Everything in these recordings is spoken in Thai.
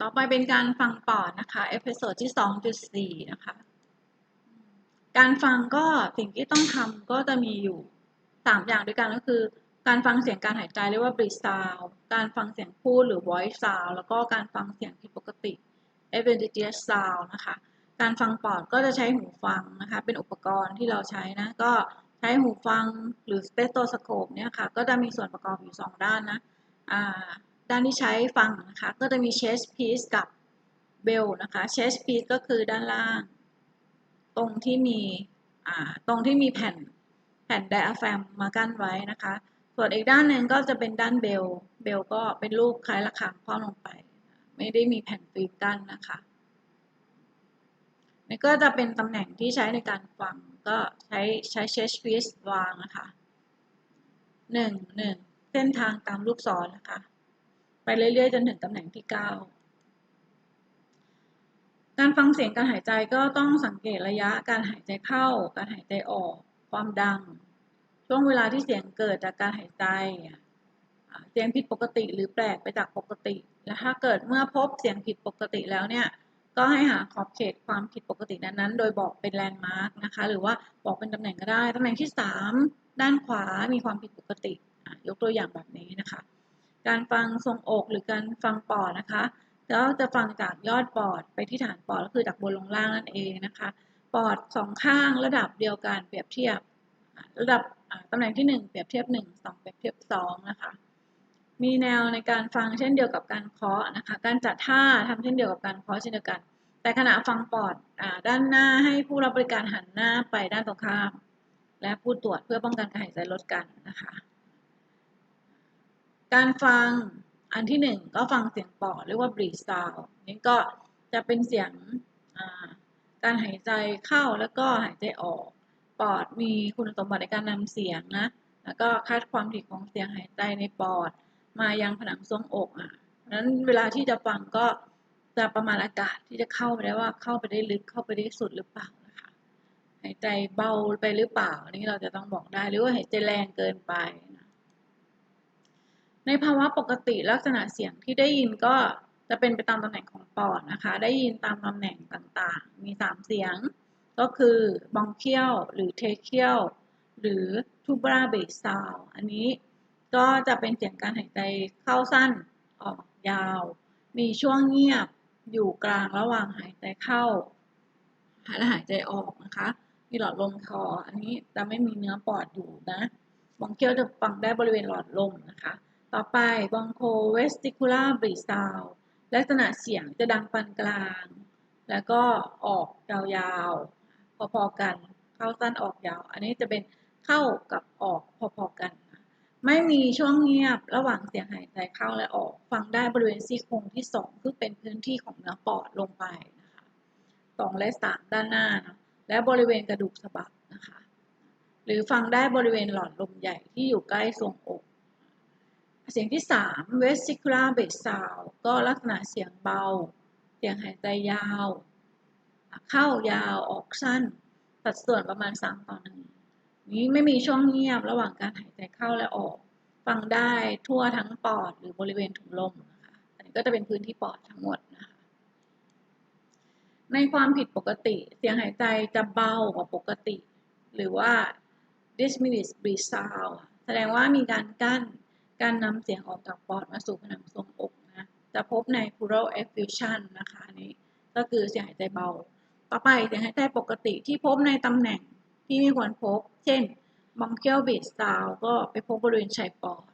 ต่อไปเป็นการฟังปอดนะคะเอพิโซดที่ 2.4 นะคะ การฟังก็สิ่งที่ต้องทำก็จะมีอยู่ 3 อย่างด้วยกันก็คือ การฟังเสียงการหายใจเรียกว่า breath sound การฟังเสียงพูดหรือ voice sound แล้วก็การฟังเสียงผิดปกติ epididymitis sound นะคะ การฟังปอดก็จะใช้หูฟังนะคะ เป็นอุปกรณ์ที่เราใช้นะ ก็ใช้หูฟังหรือ stethoscope เนี่ยค่ะ ก็จะมีส่วนประกอบอยู่ 2 ด้านนะ อ่า ด้านที่ใช้ฟังนะคะ ก็จะมี chest piece กับ bell นะคะ chest piece ก็คือด้านล่าง ตรงที่มีตรงที่มีแผ่นแผ่น diaphragm มากั้นไว้นะคะ ส่วนอีกด้านหนึ่งก็จะเป็นด้านเบล เบลก็เป็นรูปคล้ายระฆังครอลงไป ไม่ได้มีแผ่นฟิล์มกั้นนะคะนี่ก็จะเป็นตำแหน่งที่ใช้ในการฟังก็ใช้ใช้ chest piece วางนะคะหนึ่งหนึ่งเส้นทางตามลูกศรนะคะ ไปเรื่อยๆ จนถึงตำแหน่งที่เก้าการฟังเสียงการหายใจก็ต้องสังเกตระยะการหายใจเข้า การหายใจออก ความดัง ช่วงเวลาที่เสียงเกิดจากการหายใจ เสียงผิดปกติหรือแปลกไปจากปกติ และถ้าเกิดเมื่อพบเสียงผิดปกติแล้วเนี่ยก็ให้หาขอบเขตความผิดปกตินั้น ๆ โดยบอกเป็นแลนด์มาร์กนะคะ หรือว่าบอกเป็นตำแหน่งก็ได้ ตำแหน่งที่ 3 ด้านขวามีความผิดปกติ ยกตัวอย่างแบบนี้นะคะ การฟังทรงอกหรือการฟังปอดนะคะแล้วจะฟังจากยอดปอดไปที่ฐานปอดก็คือจากบนลงล่างนั่นเองนะคะ ปอดสองข้างระดับเดียวกันเปรียบเทียบ ระดับตำแหน่งที่ 1 เปรียบเทียบ 1 2 เปรียบเทียบ2นะคะมีแนวในการฟังเช่นเดียวกับการเคาะนะคะ การจัดท่าทำเช่นเดียวกับการเคาะเช่นเดียวกัน แต่ขณะฟังปอดอด้านหน้าให้ผู้รับบริการหันหน้าไปด้านตรงข้าม และผู้ตรวจเพื่อป้องกันการหายใจลดกันนะคะ การฟังอันที่หนึ่งก็ฟังเสียงปอดเรียกว่า breath sound นี่ก็จะเป็นเสียงการหายใจเข้าแล้วก็หายใจออก ปอดมีคุณสมบัติในการนำเสียงนะ แล้วก็คาดความถี่ของเสียงหายใจในปอด มายังผนังทรวงอกอะเพราะนั้นเวลาที่จะฟังก็จะประมาณอากาศที่จะเข้าไปได้ว่าเข้าไปได้ลึกเข้าไปได้สุดหรือเปล่านะคะหายใจเบาไปหรือเปล่านนี้เราจะต้องบอกได้หรือว่าหายใจแรงเกินไป ในภาวะปกติลักษณะเสียงที่ได้ยินก็จะเป็นไปตามตำแหน่งของปอดนะคะ ได้ยินตามตำแหน่งต่างๆ มี 3 เสียง ก็คือบองเคียลหรือเทเคียลหรือทูบราเบสซาวอันนี้ก็จะเป็นเสียงการหายใจเข้าสั้นออกยาว มีช่วงเงียบอยู่กลางระหว่างหายใจเข้าและหายใจออกนะคะ มีหลอดลมคอ อันนี้จะไม่มีเนื้อปอดอยู่นะบองเคียวจะฟังได้บริเวณหลอดลมนะคะ ต่อไปบองโคเวสติคูล่าบริซาวลักษณะเสียงจะดังปานกลาง แล้วก็ออกยาวๆ พอๆกัน เข้าสั้นออกยาว อันนี้จะเป็นเข้ากับออกพอๆกัน ไม่มีช่วงเงียบระหว่างเสียงหายใจเข้าและออก ฟังได้บริเวณซี่โครงที่สองซึ่งเป็นพื้นที่ของเนื้อปอดลงไปนะคะสองและสามด้านหน้านะและบริเวณกระดูกสะบักนะคะ หรือฟังได้บริเวณหลอดลมใหญ่ที่อยู่ใกล้ทรวงอก เสียงที่3 vesicular bass sound ก็ลักษณะเสียงเบา เสียงหายใจยาว เข้ายาวออกสั้น สัดส่วนประมาณ 3 ต่อ 1 นี้ไม่มีช่วงเงียบระหว่างการหายใจเข้าและออก ฟังได้ทั่วทั้งปอดหรือบริเวณถุงลมนะคะอันนี้ก็จะเป็นพื้นที่ปอดทั้งหมดนะคะ ในความผิดปกติเสียงหายใจจะเบากว่าปกติ หรือว่า diminished breath sound แสดงว่ามีการกั้น การนำเสียงออกจากปอดมาสู่ผนังทรวงอกนะจะพบใน pleural effusion นะคะอันนี้ก็คือเสียงหายใจเบา ต่อไปเสียงหายใจปกติที่พบในตำแหน่งที่ไม่ควรพบ เช่น bronchial breath sound ก็ไปพบบริเวณชายปอด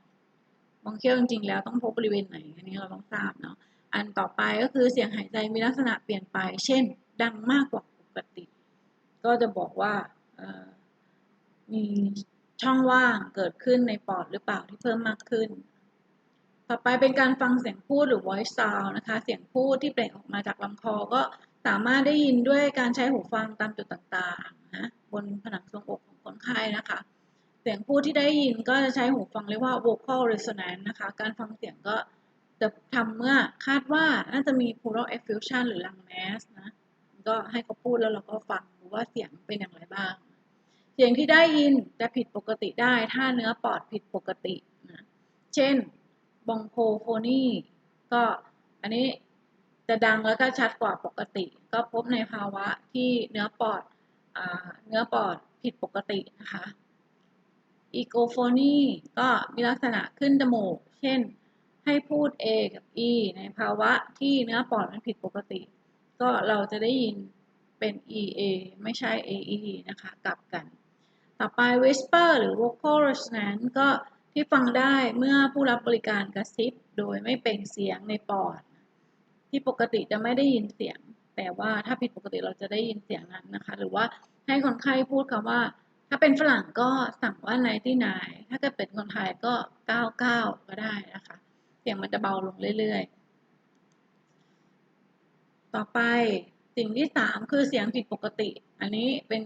bronchial จริงๆแล้วต้องพบบริเวณไหนอันนี้เราต้องทราบเนาะอันต่อไปก็คือเสียงหายใจมีลักษณะเปลี่ยนไป เช่น ดังมากกว่าปกติ ก็จะบอกว่ามี ช่องว่างเกิดขึ้นในปอดหรือเปล่าที่เพิ่มมากขึ้น ต่อไปเป็นการฟังเสียงพูดหรือ voice sound นะคะ เสียงพูดที่เปล่งออกมาจากลำคอก็สามารถได้ยินด้วยการใช้หูฟังตามจุดต่างๆนะบนผนังทรวงอกของคนไข้นะคะ เสียงพูดที่ได้ยินก็จะใช้หูฟังเรียกว่า vocal resonance นะคะ การฟังเสียงก็จะทำเมื่อคาดว่าน่าจะมี pleural effusion หรือ lung mass นะ ก็ให้เขาพูดแล้วเราก็ฟังดูว่าเสียงเป็นอย่างไรบ้าง สียงที่ได้ยินจะผิดปกติได้ถ้าเนื้อปอดผิดปกตินะเช่นบองโคโฟนีก็อันนี้จะดังแล้วก็ชัดกว่าปกติ ก็พบในภาวะที่เนื้อปอดอเนื้อปอดผิดปกตินะคะอีโกโฟนีก็มีลักษณะขึ้นจมูก เช่นให้พูด A กับ E ในภาวะที่เนื้อปอดมันผิดปกติ ก็เราจะได้ยินเป็น EA ไม่ใช่ AE นะคะ กลับกัน ต่อไป whisper หรือ vocal resonance ก็ที่ฟังได้เมื่อผู้รับบริการกระซิบโดยไม่เปล่งเสียงในปอด ที่ปกติจะไม่ได้ยินเสียง แต่ว่าถ้าผิดปกติเราจะได้ยินเสียงนั้นนะคะ หรือว่าให้คนไข้พูดคำว่า ถ้าเป็นฝรั่งก็สั่งว่าไนที่นายถ้าเกิดเป็นคนไทยก็99ก็ได้นะคะ เสียงมันจะเบาลงเรื่อยๆ ต่อไปสิ่งที่สามคือเสียงผิดปกติ อันนี้เป็น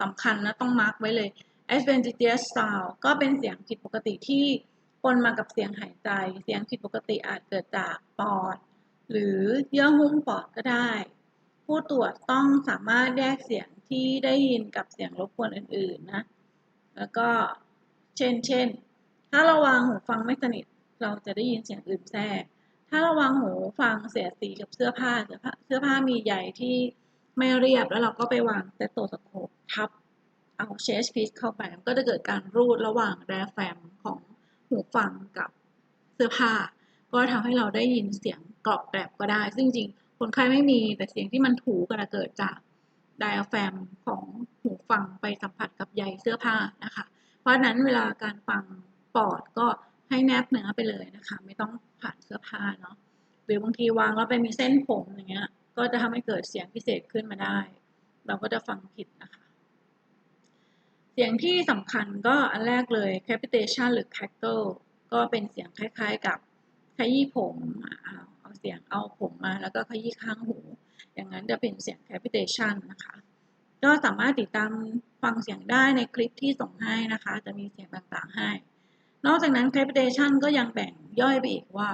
สำคัญนะต้องมาร์กไว้เลย adventitious sound ก็เป็นเสียงผิดปกติที่ปนมากับเสียงหายใจ เสียงผิดปกติอาจเกิดจากปอด หรือเยื่อหุ้มปอดก็ได้ ผู้ตรวจต้องสามารถแยกเสียงที่ได้ยินกับเสียงรบกวนอื่นๆนะ แล้วก็เช่นเช่น ถ้าเราวางหูฟังไม่สนิท เราจะได้ยินเสียงอื่นแทรก ถ้าเราวางหูฟังเสียดสีกับเสื้อผ้า เสื้อผ้ามีใยที่ไม่เรียบแล้วเราก็ไปวางเตโตสโคป ทับเอาเชสพีซเข้าไปก็จะเกิดการรูดระหว่างแดแฟมของหูฟังกับเสื้อผ้า ก็ทำให้เราได้ยินเสียงกรอบแกรบก็ได้ ซึ่งจริงคนไข้ไม่มีแต่เสียงที่มันถูก็จะเกิดจากไดอะแฟมของหูฟังไปสัมผัสกับใยเสื้อผ้านะคะ เพราะฉะนั้นเวลาการฟังปอดก็ให้แนบเนื้อไปเลยนะคะ ไม่ต้องผ่านเสื้อผ้าเนาะหรือบางทีวางแล้วไปมีเส้นผมอย่างเงี้ย ก็จะทำให้เกิดเสียงพิเศษขึ้นมาได้ เราก็จะฟังผิดนะคะ เสียงที่สำคัญก็อันแรกเลย capitation หรือ cackle ก็เป็นเสียงคล้ายๆกับขยี้ผมเอาเสียงเอาผมมาแล้วก็ขยี้ข้างหู อย่างนั้นจะเป็นเสียง capitation นะคะ ก็สามารถติดตามฟังเสียงได้ในคลิปที่ส่งให้นะคะ จะมีเสียงต่างๆให้ นอกจากนั้น capitation ก็ยังแบ่งย่อยไปอีกว่า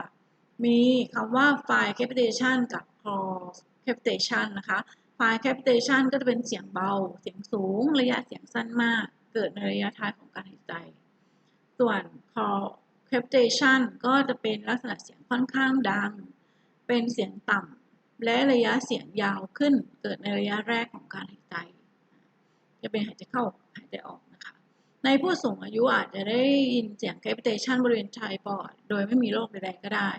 มีคำว่า file capitation กับ cross capitation นะคะ file capitation ก็จะเป็นเสียงเบา เสียงสูง ระยะเสียงสั้นมาก เกิดในระยะท้ายของการหายใจ ส่วน cross capitation ก็จะเป็นลักษณะเสียงค่อนข้างดัง เป็นเสียงต่ำ และระยะเสียงยาวขึ้น เกิดในระยะแรกของการหายใจ จะเป็นหายใจเข้า หายใจออกนะคะ ในผู้สูงอายุอาจจะได้ยินเสียง capitation บริเวณชายปอด โดยไม่มีโรคใดๆก็ได้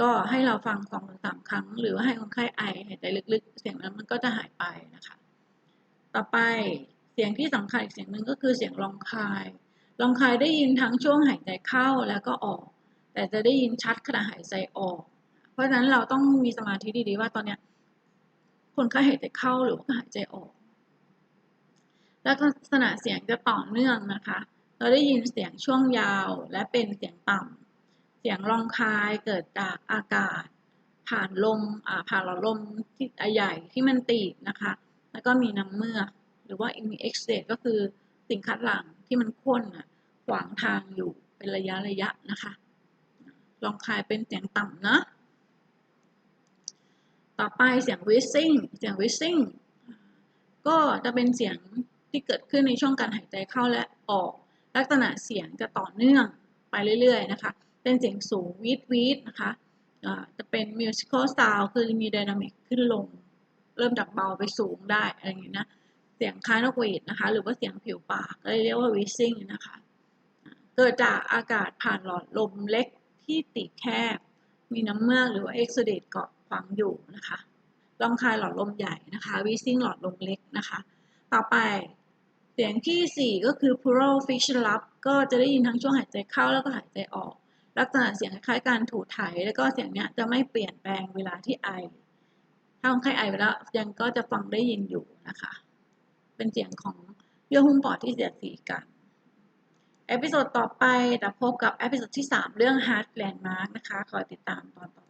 ก็ให้เราฟังสองถึงสามครั้ง หรือว่าให้คนไข้ไอหายใจลึกๆ เสียงนั้นมันก็จะหายไปนะคะ ต่อไปเสียงที่สำคัญอีกเสียงหนึ่งก็คือเสียงรองคายลองคายได้ยินทั้งช่วงหายใจเข้าแล้วก็ออก แต่จะได้ยินชัดขณะหายใจออก เพราะฉะนั้นเราต้องมีสมาธิดีๆว่าตอนเนี้ยคนไข้หายใจเข้าหรือว่าหายใจออก แล้วลักษณะเสียงจะต่อเนื่องนะคะ เราได้ยินเสียงช่วงยาวและเป็นเสียงต่ำ เสียงรองคายเกิดจากอากาศ ผ่านลมผ่านหลอดลมที่ใหญ่ที่มันตีบนะคะ แล้วก็มีน้ำเมือกหรือว่ามีเอ็กเซก็คือสิ่งคัดหลั่งที่มันข้นขวางทางอยู่เป็นระยะระยะนะคะลองคายเป็นเสียงต่ำนะต่อไปเสียงวิสซิ่งเสียงวิสซิ่งก็จะเป็นเสียงที่เกิดขึ้นในช่วงการหายใจเข้าและออก ลักษณะเสียงจะต่อเนื่องไปเรื่อย ๆ นะคะ เป็นเสียงสูงวีดวีดนะคะจะเป็นมิวสิควลซาวคือมีไดนามิกขึ้นลง เริ่มจากเบาไปสูงได้อะไรอย่างนี้นะ เสียงคายนกหวีดนะคะ หรือว่าเสียงผิวปากก็เรียกว่าวิสซิ่งนะคะ เกิดจากอากาศผ่านหลอดลมเล็กที่ติดแคบ มีน้ำเมือกหรือว่าเอ็กโซเดตเกาะขวางอยู่นะคะลองคายหลอดลมใหญ่นะคะวิสซิ่งหลอดลมเล็กนะคะ ต่อไปเสียงที่ 4 ก็คือ pleural fiction lap ก็จะได้ยินทั้งช่วงหายใจเข้าแล้วก็หายใจออก ลักษณะเสียงคล้ายการถูถ่ายแล้วก็เสียงเนี้ยจะไม่เปลี่ยนแปลงเวลาที่ไอ ถ้าคนไข้ไอไปแล้วยังก็จะฟังได้ยินอยู่นะคะ เป็นเสียงของเยื่อหุ้มปอดที่เสียดสีกันเอพิโซดต่อไปจะพบกับเอพิโซดที่ 3 เรื่อง Heart Landmark นะคะ คอยติดตามตอนต่อ